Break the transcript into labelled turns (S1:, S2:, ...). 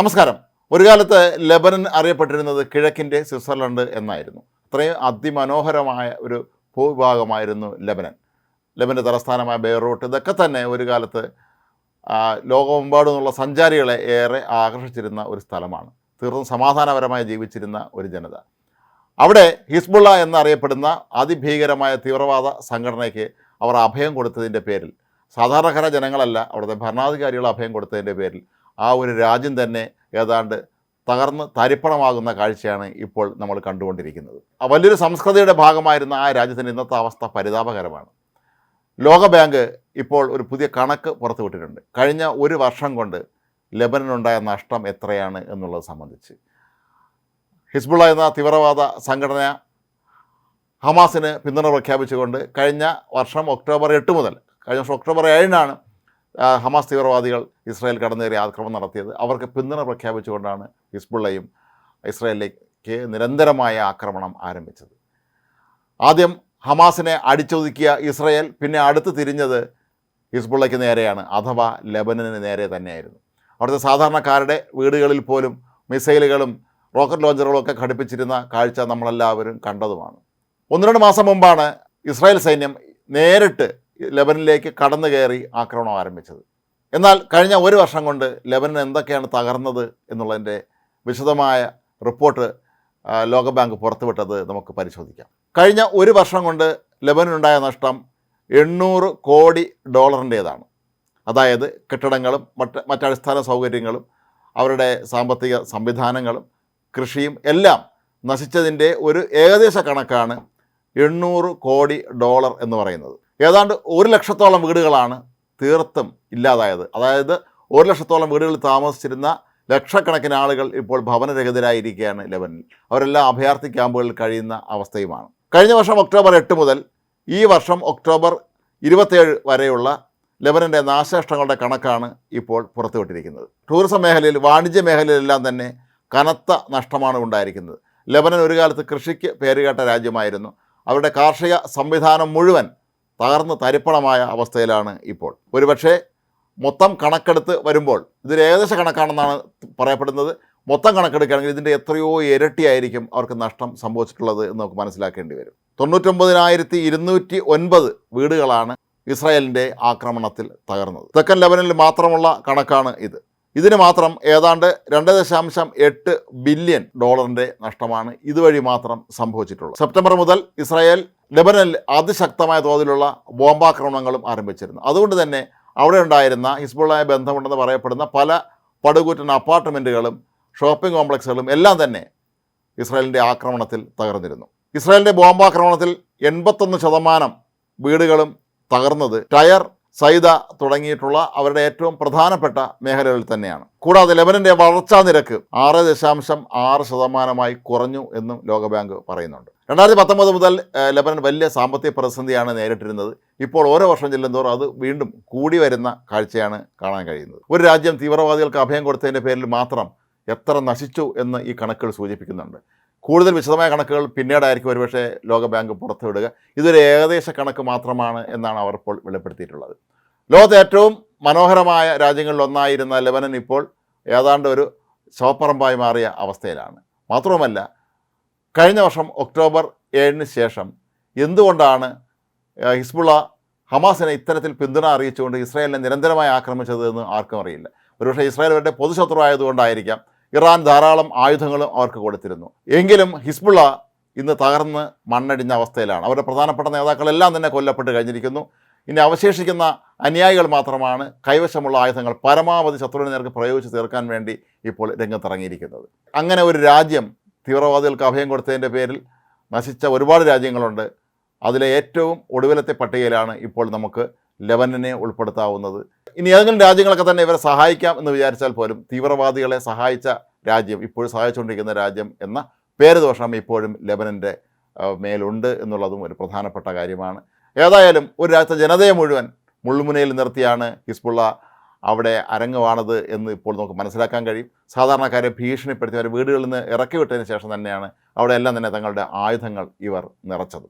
S1: നമസ്കാരം. ഒരു കാലത്ത് ലെബനൻ അറിയപ്പെട്ടിരുന്നത് കിഴക്കിന്റെ സ്വിറ്റ്സർലൻഡ് എന്നായിരുന്നു. അത്രയും അതിമനോഹരമായ ഒരു ഭൂവിഭാഗമായിരുന്നു ലെബനൻ. ലെബന്റെ തലസ്ഥാനമായ ബെയ്റൂട്ട്. ഇതൊക്കെ തന്നെ ഒരു കാലത്ത് ആ, ലോകമെമ്പാടുമുള്ള സഞ്ചാരികളെ ഏറെ ആകർഷിച്ചിരുന്ന ഒരു സ്ഥലമാണ്. തീർത്തും സമാധാനപരമായി ജീവിച്ചിരുന്ന ഒരു ജനത. അവിടെ ഹിസ്ബുള്ള എന്നറിയപ്പെടുന്ന അതിഭീകരമായ തീവ്രവാദ സംഘടനയ്ക്ക് അവർ അഭയം കൊടുത്തതിന്റെ പേരിൽ സാധാരണക്കാര ജനങ്ങളല്ല അവിടുത്തെ ഭരണാധികാരികൾ അഭയം കൊടുത്തതിന്റെ പേരിൽ ആ ഒരു രാജ്യം തന്നെ ഏതാണ്ട് തകർന്ന് തരിപ്പണമാകുന്ന കാഴ്ചയാണ് ഇപ്പോൾ നമ്മൾ കണ്ടുകൊണ്ടിരിക്കുന്നത്. വലിയൊരു സംസ്കൃതിയുടെ ഭാഗമായിരുന്ന ആ രാജ്യത്തിന്റെ ഇന്നത്തെ അവസ്ഥ പരിതാപകരമാണ്. ലോകബാങ്ക് ഇപ്പോൾ ഒരു പുതിയ കണക്ക് പുറത്തുവിട്ടിട്ടുണ്ട് കഴിഞ്ഞ ഒരു വർഷം കൊണ്ട് ലെബനനുണ്ടായ നഷ്ടം എത്രയാണ് എന്നുള്ളത് സംബന്ധിച്ച്. ഹിസ്ബുള്ള എന്ന തീവ്രവാദ സംഘടന ഹമാസിന് പിന്തുണ പ്രഖ്യാപിച്ചുകൊണ്ട് കഴിഞ്ഞ വർഷം ഒക്ടോബർ എട്ട് മുതൽ കഴിഞ്ഞ വർഷം ഒക്ടോബർ ഏഴിനാണ് ഹമാസ് തീവ്രവാദികൾ ഇസ്രായേൽ കടന്നേറി ആക്രമണം നടത്തിയത്. അവർക്ക് പിന്തുണ പ്രഖ്യാപിച്ചുകൊണ്ടാണ് ഹിസ്ബുള്ളയും ഇസ്രായേലിലേക്ക് നിരന്തരമായ ആക്രമണം ആരംഭിച്ചത്. ആദ്യം ഹമാസിനെ അടിച്ചൊതുക്കിയ ഇസ്രായേൽ പിന്നെ അടുത്ത് തിരിഞ്ഞത് ഹിസ്ബുള്ളയ്ക്ക് നേരെയാണ് അഥവാ ലബനന് നേരെ തന്നെയായിരുന്നു. അവിടുത്തെ സാധാരണക്കാരുടെ വീടുകളിൽ പോലും മിസൈലുകളും റോക്കറ്റ് ലോഞ്ചറുകളും ഒക്കെ ഘടിപ്പിച്ചിരുന്ന കാഴ്ച നമ്മളെല്ലാവരും കണ്ടതുമാണ്. ഒന്ന് രണ്ട് മാസം മുമ്പാണ് ഇസ്രായേൽ സൈന്യം നേരിട്ട് ലെബനിലേക്ക് കടന്നു കയറി ആക്രമണം ആരംഭിച്ചത്. എന്നാൽ കഴിഞ്ഞ ഒരു വർഷം കൊണ്ട് ലെബനൻ എന്തൊക്കെയാണ് തകർന്നത് എന്നുള്ളതിന്റെ വിശദമായ റിപ്പോർട്ട് ലോകബാങ്ക് പുറത്തുവിട്ടത് നമുക്ക് പരിശോധിക്കാം. കഴിഞ്ഞ ഒരു വർഷം കൊണ്ട് ലെബനുണ്ടായ നഷ്ടം എണ്ണൂറ് കോടി ഡോളറിന്റേതാണ്. അതായത് കെട്ടിടങ്ങളും മറ്റ് മറ്റടിസ്ഥാന സൗകര്യങ്ങളും അവരുടെ സാമ്പത്തിക സംവിധാനങ്ങളും കൃഷിയും എല്ലാം നശിച്ചതിന്റെ ഒരു ഏകദേശ കണക്കാണ് എണ്ണൂറ് കോടി ഡോളർ എന്ന് പറയുന്നത്. ഏതാണ്ട് ഒരു ലക്ഷത്തോളം വീടുകളാണ് തീർത്തും ഇല്ലാതായത്. അതായത് ഒരു ലക്ഷത്തോളം വീടുകളിൽ താമസിച്ചിരുന്ന ലക്ഷക്കണക്കിന് ആളുകൾ ഇപ്പോൾ ഭവനരഹിതരായിരിക്കുകയാണ് ലെബനിൽ. അവരെല്ലാം അഭയാർത്ഥി ക്യാമ്പുകളിൽ കഴിയുന്ന അവസ്ഥയുമാണ്. കഴിഞ്ഞ വർഷം ഒക്ടോബർ എട്ട് മുതൽ ഈ വർഷം ഒക്ടോബർ ഇരുപത്തേഴ് വരെയുള്ള ലെബനന്റെ നാശനഷ്ടങ്ങളുടെ കണക്കാണ് ഇപ്പോൾ പുറത്തുവിട്ടിരിക്കുന്നത്. ടൂറിസം മേഖലയിൽ വാണിജ്യ മേഖലയിലെല്ലാം തന്നെ കനത്ത നഷ്ടമാണ് ഉണ്ടായിരിക്കുന്നത്. ലെബനൻ ഒരു കാലത്ത് കൃഷിക്ക് പേരുകേട്ട രാജ്യമായിരുന്നു. അവരുടെ കാർഷിക സംവിധാനം മുഴുവൻ തകർന്ന് തരിപ്പണമായ അവസ്ഥയിലാണ് ഇപ്പോൾ. ഒരുപക്ഷേ മൊത്തം കണക്കെടുത്ത് വരുമ്പോൾ ഇതൊരു ഏകദേശ കണക്കാണെന്നാണ് പറയപ്പെടുന്നത്. മൊത്തം കണക്കെടുക്കുകയാണെങ്കിൽ ഇതിന്റെ എത്രയോ ഇരട്ടിയായിരിക്കും അവർക്ക് നഷ്ടം സംഭവിച്ചിട്ടുള്ളത് എന്ന് നമുക്ക് മനസ്സിലാക്കേണ്ടി വരും. തൊണ്ണൂറ്റൊമ്പതിനായിരത്തി ഇരുന്നൂറ്റി ഒൻപത് വീടുകളാണ് ഇസ്രായേലിന്റെ ആക്രമണത്തിൽ തകർന്നത്. തെക്കൻ ലെബനിൽ മാത്രമുള്ള കണക്കാണ് ഇത്. ഇതിന് മാത്രം ഏതാണ്ട് രണ്ട് ദശാംശം എട്ട് ബില്യൺ ഡോളറിന്റെ നഷ്ടമാണ് ഇതുവഴി മാത്രം സംഭവിച്ചിട്ടുള്ളത്. സെപ്റ്റംബർ മുതൽ ഇസ്രായേൽ ലെബനനിൽ അതിശക്തമായ തോതിലുള്ള ബോംബാക്രമണങ്ങളും ആരംഭിച്ചിരുന്നു. അതുകൊണ്ട് തന്നെ അവിടെ ഉണ്ടായിരുന്ന ഹിസ്ബുള്ളായ ബന്ധമുണ്ടെന്ന് പറയപ്പെടുന്ന പല പടുകൂറ്റൻ അപ്പാർട്ട്മെന്റുകളും ഷോപ്പിംഗ് കോംപ്ലക്സുകളും എല്ലാം തന്നെ ഇസ്രായേലിന്റെ ആക്രമണത്തിൽ തകർന്നിരുന്നു. ഇസ്രായേലിന്റെ ബോംബാക്രമണത്തിൽ എൺപത്തൊന്ന് ശതമാനം വീടുകളും തകർന്നത് ടയർ സൈദ തുടങ്ങിയിട്ടുള്ള അവരുടെ ഏറ്റവും പ്രധാനപ്പെട്ട മേഖലകളിൽ തന്നെയാണ്. കൂടാതെ ലെബനന്റെ വളർച്ചാ നിരക്ക് ആറ് ദശാംശം ആറ് ശതമാനമായി കുറഞ്ഞു എന്നും ലോകബാങ്ക് പറയുന്നുണ്ട്. രണ്ടായിരത്തി പത്തൊമ്പത് മുതൽ ലബനൻ വലിയ സാമ്പത്തിക പ്രതിസന്ധിയാണ് നേരിട്ടിരുന്നത്. ഇപ്പോൾ ഓരോ വർഷം ചെല്ലുന്തോറും അത് വീണ്ടും കൂടി വരുന്ന കാഴ്ചയാണ് കാണാൻ കഴിയുന്നത്. ഒരു രാജ്യം തീവ്രവാദികൾക്ക് അഭയം കൊടുത്തതിന്റെ പേരിൽ മാത്രം എത്ര നശിച്ചു എന്ന് ഈ കണക്കുകൾ സൂചിപ്പിക്കുന്നുണ്ട്. കൂടുതൽ വിശദമായ കണക്കുകൾ പിന്നീടായിരിക്കും ഒരുപക്ഷെ ലോകബാങ്ക് പുറത്തുവിടുക. ഇതൊരു ഏകദേശ കണക്ക് മാത്രമാണ് എന്നാണ് അവർ ഇപ്പോൾ വെളിപ്പെടുത്തിയിട്ടുള്ളത്. ലോകത്തെ ഏറ്റവും മനോഹരമായ രാജ്യങ്ങളിൽ ഒന്നായിരുന്ന ലെബനൻ ഇപ്പോൾ ഏതാണ്ട് ഒരു ശവപ്പറമ്പായി മാറിയ അവസ്ഥയിലാണ്. മാത്രവുമല്ല കഴിഞ്ഞ വർഷം ഒക്ടോബർ ഏഴിന് ശേഷം എന്തുകൊണ്ടാണ് ഹിസ്ബുള്ള ഹമാസിനെ ഇത്തരത്തിൽ പിന്തുണ അറിയിച്ചുകൊണ്ട് ഇസ്രായേലിനെ നിരന്തരമായി ആക്രമിച്ചത് എന്ന് ആർക്കും അറിയില്ല. ഒരുപക്ഷെ ഇസ്രായേൽ അവരുടെ പൊതുശത്രു ആയതുകൊണ്ടായിരിക്കാം ഇറാൻ ധാരാളം ആയുധങ്ങളും അവർക്ക് കൊടുത്തിരുന്നു. എങ്കിലും ഹിസ്ബുള്ള ഇന്ന് തകർന്ന് മണ്ണടിഞ്ഞ അവസ്ഥയിലാണ്. അവരുടെ പ്രധാനപ്പെട്ട നേതാക്കളെല്ലാം തന്നെ കൊല്ലപ്പെട്ട് കഴിഞ്ഞിരിക്കുന്നു. ഇനി അവശേഷിക്കുന്ന അനുയായികൾ മാത്രമാണ് കൈവശമുള്ള ആയുധങ്ങൾ പരമാവധി ശത്രുവിനെ നേർക്ക് പ്രയോഗിച്ച് തീർക്കാൻ വേണ്ടി ഇപ്പോൾ രംഗത്തിറങ്ങിയിരിക്കുന്നത്. അങ്ങനെ ഒരു രാജ്യം തീവ്രവാദികൾക്ക് അഭയം കൊടുത്തതിന്റെ പേരിൽ നശിച്ച ഒരുപാട് രാജ്യങ്ങളുണ്ട്. അതിലെ ഏറ്റവും ഒടുവിലത്തെ പട്ടികയിലാണ് ഇപ്പോൾ നമുക്ക് ലെബനനെ ഉൾപ്പെടുത്താവുന്നത്. ഇനി ഏതെങ്കിലും രാജ്യങ്ങളൊക്കെ തന്നെ ഇവരെ സഹായിക്കാം എന്ന് വിചാരിച്ചാൽ പോലും തീവ്രവാദികളെ സഹായിച്ച രാജ്യം ഇപ്പോൾ സഹായിച്ചുകൊണ്ടിരിക്കുന്ന രാജ്യം എന്ന പേര് ദോഷം ഇപ്പോഴും ലെബനന്റെ മേലുണ്ട് എന്നുള്ളതും ഒരു പ്രധാനപ്പെട്ട കാര്യമാണ്. ഏതായാലും ഒരു രാജ്യത്തെ ജനതയെ മുഴുവൻ മുള്ളുമുനയിൽ നിർത്തിയാണ് ഹിസ്ബുള്ള അവിടെ അരങ്ങുവാണത് എന്ന് ഇപ്പോൾ നമുക്ക് മനസ്സിലാക്കാൻ കഴിയും. സാധാരണക്കാരെ ഭീഷണിപ്പെടുത്തി അവരെ വീടുകളിൽ നിന്ന് ഇറക്കി വിട്ടതിന് ശേഷം തന്നെയാണ് അവിടെ എല്ലാം തന്നെ തങ്ങളുടെ ആയുധങ്ങൾ ഇവർ നിറച്ചത്.